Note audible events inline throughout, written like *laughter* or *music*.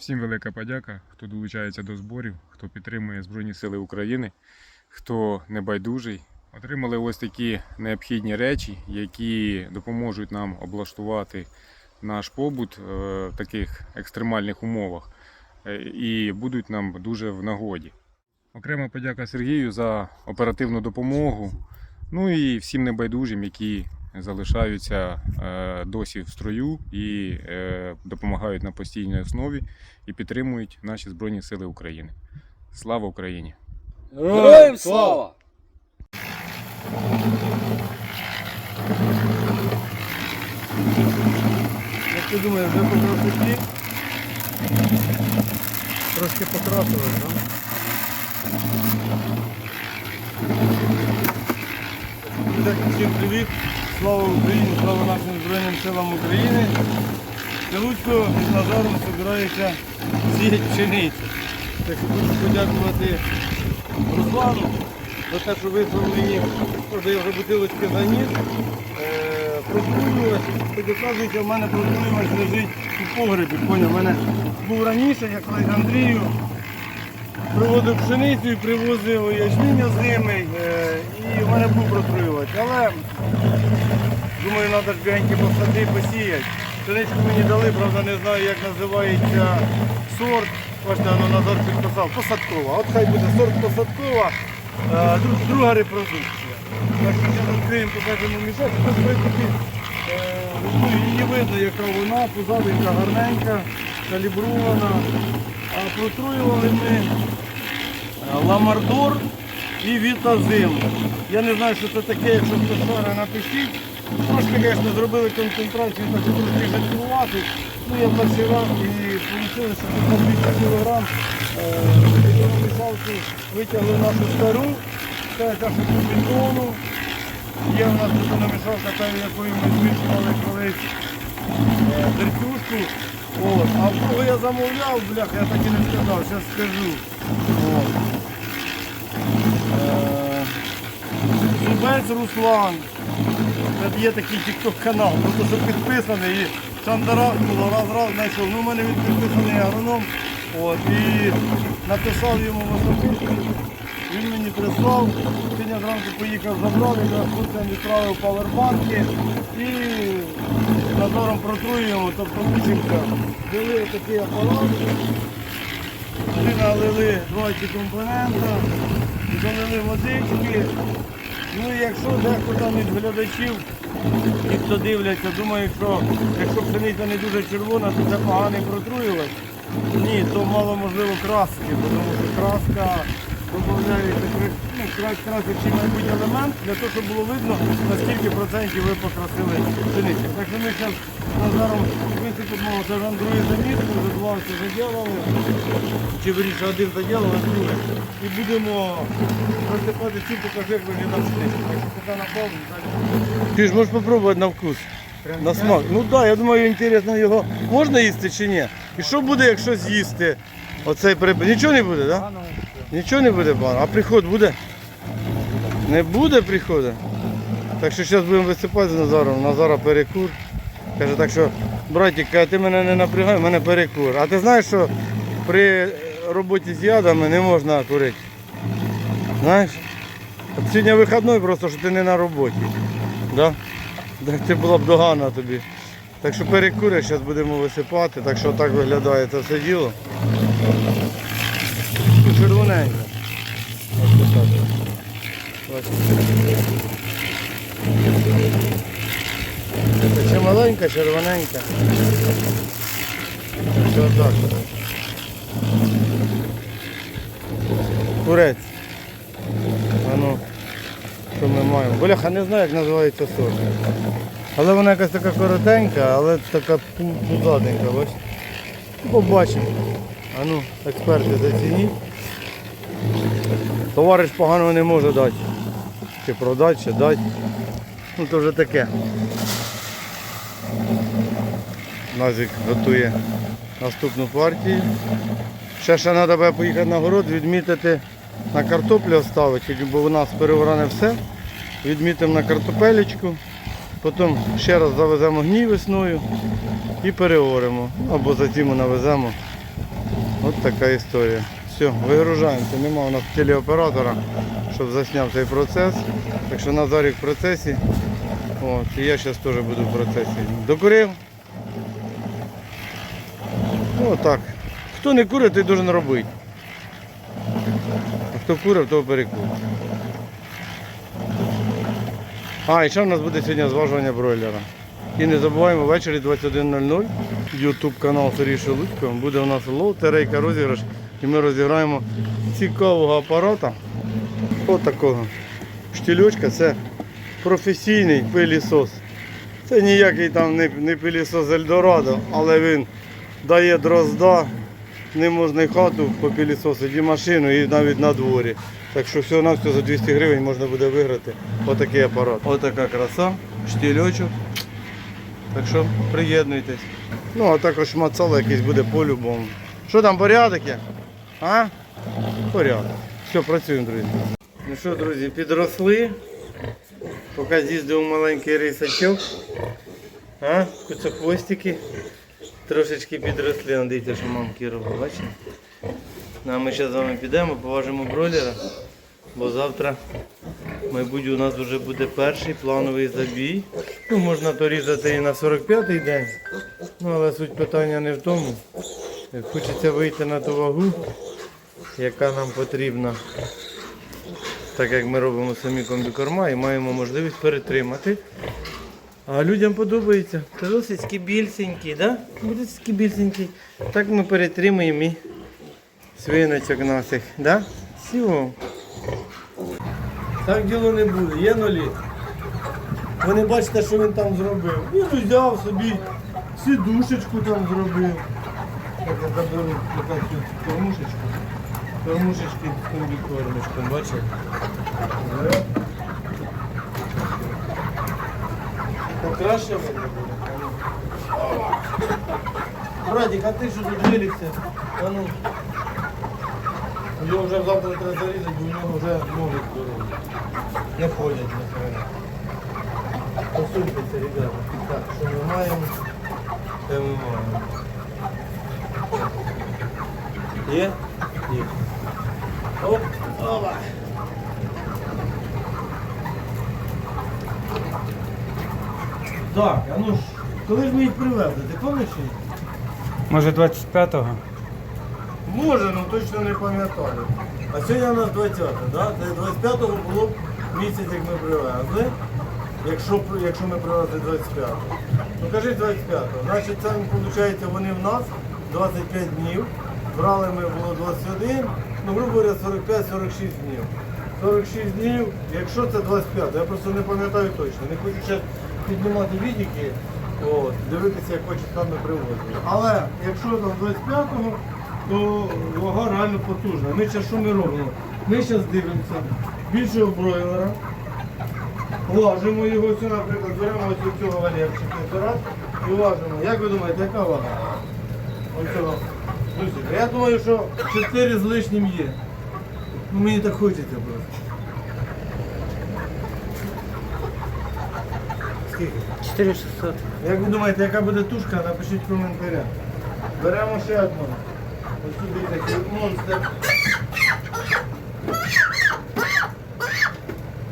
Всім велика подяка, хто долучається до зборів, хто підтримує Збройні Сили України, хто небайдужий. Отримали ось такі необхідні речі, які допоможуть нам облаштувати наш побут е, в таких екстремальних умовах е, і будуть нам дуже в нагоді. Окрема подяка Сергію за оперативну допомогу. Ну і всім небайдужим, які залишаються е, досі в строю і е, допомагають на постійній основі і підтримують наші Збройні Сили України. Слава Україні! Героям слава! Як ти думаєш, вже по? Трошки покрасили, так? Так, всім привіт! Слава Україні, слава нашим Збройним силам України. Селудько з Назаром збирається сіяти пшеницю. Так що хочу подякувати Руслану за те, що вислав мені, може я вже бутилочки заніс. Е, Протруювач, так оказується, в мене протруювач лежить у погребі. Поняв, в мене був раніше, я колись Андрію приводив пшеницю і привозив ячмінь озимий, е, і в мене був протруювач. Але думаю, треба ж бігеньки посади посіяти. Пшеничку мені дали, правда не знаю, як називається сорт. Бачите, воно Назар підписав. Посадкова. От хай буде сорт посадкова, е, друга репродукція. Так що зараз відкриємо, покажемо мішок. Тут, в принципі, е, ну, її видно, яка вона, позаденька гарненька, калібрована. А протруювали ми е, ламардор і вітазим. Я не знаю, що це таке, якщо хтось шара, напишіть. Трошки, звісно, зробили концентрацію, так трошки жартувати. Ну, я перший раз і вийшло, що тут на 200 кг мішалки витягли нашу стару, це яка по бетону. Є в нас тут та, якою ми змішували колись е, дертюшку. От. А в я замовляв, бляха, я так і не сказав, зараз скажу. От. Е, Зубець Руслан. Є такий тікток канал, просто що підписаний і Шандарах було раз-раз знайшов. Ну, у мене він підписаний агроном. От, і написав йому в особисто. Він мені прислав. Сьогодні зранку поїхав забрав, якраз хлопцям відправив павербанки і назором протруємо, тобто мучимося. Дали такий апарат. Ми налили два ці компонента, залили водички. Ну і якщо дехто із глядачів, ті, хто дивляться, думає, що якщо пшениця не дуже червона, то це поганий протруювач. Ні, то мало можливо краски, тому що краска додається ну, кра- красячий елемент для того, щоб було видно, наскільки процентів ви покрасили пшеницю. Так що ми зараз Назаром висипемо, це вже другий заміс, ми вже два все заділили, чи виріше один заділили, а другий. І будемо розсипати ці, покажи, як виглядає пшениця. Так що поки на паузу, далі. Ти ж можеш спробувати на вкус. На смак. Ну так, да, я думаю, інтересно його можна їсти чи ні? І що буде, якщо з'їсти оцей припис? Нічого не буде, так? Да? Нічого не буде пан. А приход буде? Не буде приходу. Так що зараз будемо висипати з Назаром. Назара перекур. Каже, так що, братик, ти мене не напрягай, в мене перекур. А ти знаєш, що при роботі з ядами не можна курити? Знаєш? Сьогодні вихідний просто, що ти не на роботі. Да? Так це була б догана тобі. Так що перекури, зараз будемо висипати, так що так виглядає це все діло. Червоненько. Ось так. Ось. Це маленька, червоненька. Все так. Курець. А ну, що ми маємо? Бляха, не знаю, як називається сорт. Але вона якась така коротенька, але така пу- пузатенька, Побачимо. А ну, експерти зацініть. Товариш поганого не може дати. Чи продати, чи дати. Ну то вже таке. Назик готує наступну партію. Ще ще треба буде поїхати на город, відмітити на картоплю оставити, бо у нас переоране все. Відмітимо на картопелечку, потім ще раз завеземо гній весною і переоремо. Або за зиму навеземо От така історія. Все, вигружаємося. Нема у нас телеоператора, щоб засняв цей процес. Так що Назарик в процесі. От, і я зараз теж буду в процесі. Докурив. Ну так. Хто не курить, той должен робити. А хто курив, того перекур. А, і ще в нас буде сьогодні зважування бройлера. І не забуваємо, ввечері 21.00 YouTube канал Сергій Шелудько. Буде у нас лотерейка розіграш. І ми розіграємо цікавого апарата. Ось такого. Штільочка це професійний пилісос. Це ніякий там не, не пилісос Ельдорадо, але він дає дрозда, не можна і хату попилісосити, і машину, і навіть на дворі. Так що всього на все за 200 гривень можна буде виграти отакий апарат. Отака краса, штільочок. Так що приєднуйтесь. Ну, а також мацало якийсь буде по-любому. Що там, порядок є? А? Порядок. Все, працюємо, друзі. Ну що, друзі, підросли. Поки з'їздив маленький рисачок. А? Куцохвостики. Трошечки підросли. Дивіться, що мамки робить, бачите? Ну, а ми зараз з вами підемо, поважимо бройлера. Бо завтра, мабуть, у нас вже буде перший плановий забій. Ну, можна то різати і на 45-й день. Ну, але суть питання не в тому. Хочеться вийти на ту вагу, яка нам потрібна. Так як ми робимо самі комбікорма і маємо можливість перетримати. А людям подобається. Це досить скібільсенький, да? Досить скібільсенький. Так ми перетримуємо і свиночок наших, да? Все. Так діло не буде, є нулі. Ви не бачите, що він там зробив. Він взяв собі сідушечку там зробив. Так я заберу кормушечка. Кормушечки з комбікормочком, бачите? Покраще видно буде. Братик, а ти що тут вилікся? А ну. Його вже завтра треба зарізати, бо у нього вже ноги здорові. Не ходять на. Посуньтеся, ребята. Так, що ми маємо? Те ми маємо. Є? Є. Оп, опа. Так, а ну ж, коли ж ми їх привезли, ти пам'ятаєш? їх? Може 25-го? Може, ну точно не пам'ятаю. А сьогодні у нас 20, да? Це 25-го було б місяць, як ми привезли. Якщо, якщо ми привезли 25-го. Ну кажи 25-го. Значить, це виходить, вони в нас 25 днів. Брали ми було 21, ну, грубо говоря, 45-46 днів. 46 днів, якщо це 25, я просто не пам'ятаю точно. Не хочу ще піднімати відіки, от, дивитися, як хочуть там ми привозили. Але якщо там 25-го, то вага реально потужна. Ми зараз що ми робимо? Ми зараз дивимося більшого бройлера, важимо його, ось, наприклад, беремо ось цього валерчика і важимо. Як ви думаєте, яка вага? Ось цього. Я думаю, що 4 з лишнім є. Ну мені так хочеться просто. Скільки? 4600. Як ви думаєте, яка буде тушка, напишіть в коментарях. Беремо ще одну. Ось тут такий монстр.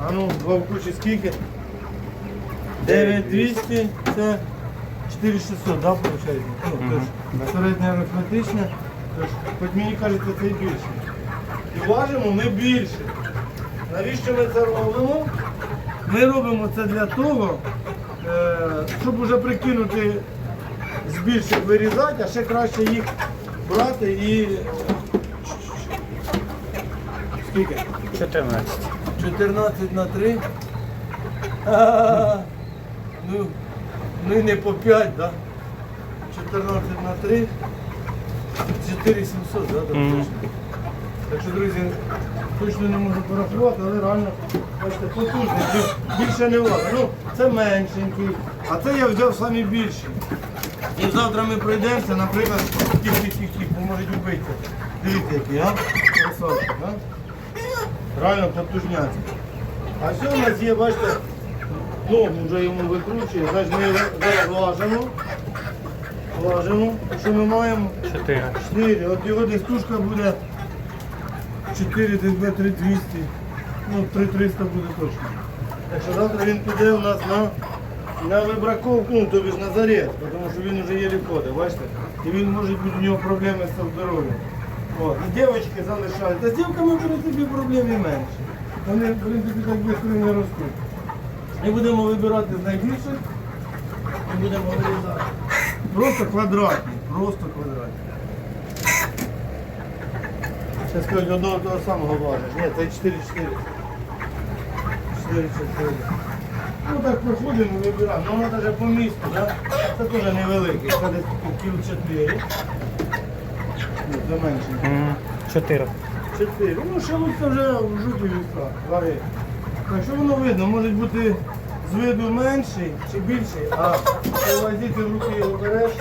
А ну, два в кучі скільки? 9200, це 4600, да, виходить? Ну, тож, середня арифметична, тож, хоч мені кажеться, це і більше. І важимо ми більше. Навіщо ми це робимо? Ми робимо це для того, е, щоб вже прикинути з більших вирізати, а ще краще їх брати і. Скільки? 14. 14 на 3. А, *laughs* ну, ну і не по 5, да? 14 на 3. 4700, да? там точно? Так що, друзі, точно не можу порахувати, але реально бачите, потужний. Більше не важко. Ну, це меншенький, а це я взяв самі більші. І завтра ми пройдемося, наприклад, тих-тих-тих, бо можуть вбитися. Дивіться, який, а? Красавчик, а? Реально потужняцький. А все у нас є, бачите, ногу вже йому викручує, значить ми його зараз важимо. Важимо, що ми маємо? 4. 4. От його десь тушка буде 4, десь буде 3200. Ну, 3300 буде точно. Так що завтра він піде у нас на, на вибраковку, ну, тобі ж на зарез, тому що він вже єлі ходить, бачите? І він може бути у нього проблеми з здоров'ям. От. І дівчатки залишають. Та з дівками, в принципі, проблем і менше. Вони, в принципі, так швидко не ростуть. Ми будемо вибирати з найбільших і будемо вирізати. Просто квадратні, просто квадратні. Ще скажуть, одного того самого важиш. Ні, це 4 4. 4 4. Ну так проходимо, вибираємо. Ну воно навіть по місту, да? Це теж невеликий, це десь кіл 4. Ні, це менше. 4. 4. Ну, шелудька вже в жуті віса, ваги. Так що воно видно, може бути з виду менший чи більший, а по ти руки його береш,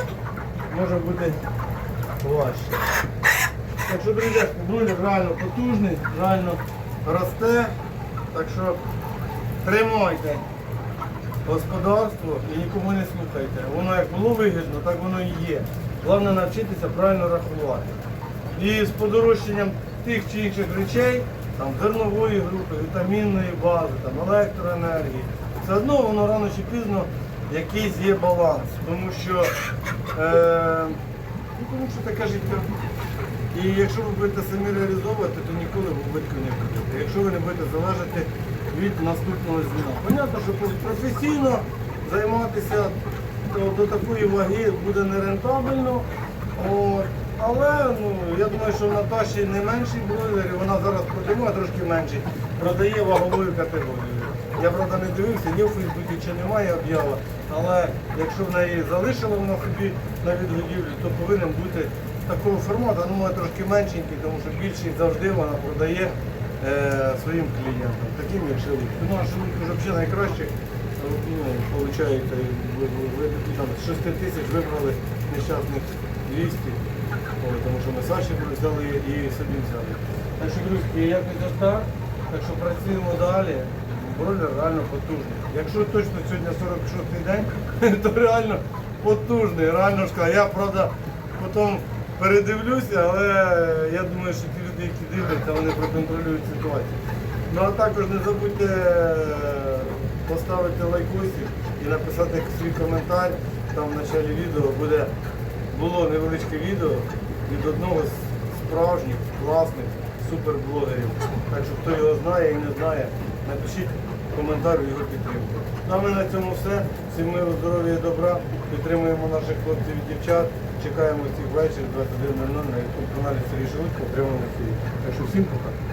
може бути важче. Так що, друзі, бройлер реально потужний, реально росте. Так що тримайте господарство і нікому не слухайте. Воно як було вигідно, так воно і є. Головне навчитися правильно рахувати. І з подорожчанням тих чи інших речей, там зернової групи, вітамінної бази, там електроенергії, все одно воно рано чи пізно якийсь є баланс. Тому що, е, ну, тому що таке життя. І якщо ви будете самі реалізовувати, то ніколи в убитку не будете. Якщо ви не будете залежати від наступного звіна. Понятно, що професійно займатися до, до такої ваги буде нерентабельно. От. Але ну, я думаю, що в Наташі не менший бройлер, і вона зараз продає, трошки менший, продає ваговою категорією. Я правда не дивився, ні в Фейсбуці чи немає об'ява, але якщо в неї залишила вона собі на відгодівлю, то повинен бути такого формату, ну трошки меншенький, тому що більший завжди вона продає е, своїм клієнтам, таким як Шелудько. Ну а Шелудько вже взагалі найкраще, ну, виходить, ви, ви, ви, там, з 6 тисяч вибрали нещасних 200. Що ми Саші взяли і собі взяли. Так що, друзі, якось ось так. Так що працюємо далі. Бройлер реально потужний. Якщо точно сьогодні 46-й день, *laughs* то реально потужний. Реально ж. Я правда потім передивлюся, але я думаю, що ті люди, які дивляться, вони проконтролюють ситуацію. Ну а також не забудьте е, поставити лайкосик і написати свій коментар. Там в началі відео буде було невеличке відео від одного з справжніх, класних суперблогерів. Так що хто його знає і не знає, напишіть коментар у його підтримку. Ну, а ми на цьому все. Всім миру, здоров'я і добра. Підтримуємо наших хлопців і дівчат. Чекаємо всіх ввечері 21.00 на YouTube каналі Сергій Шелудько прямому ефірі. Так що всім пока.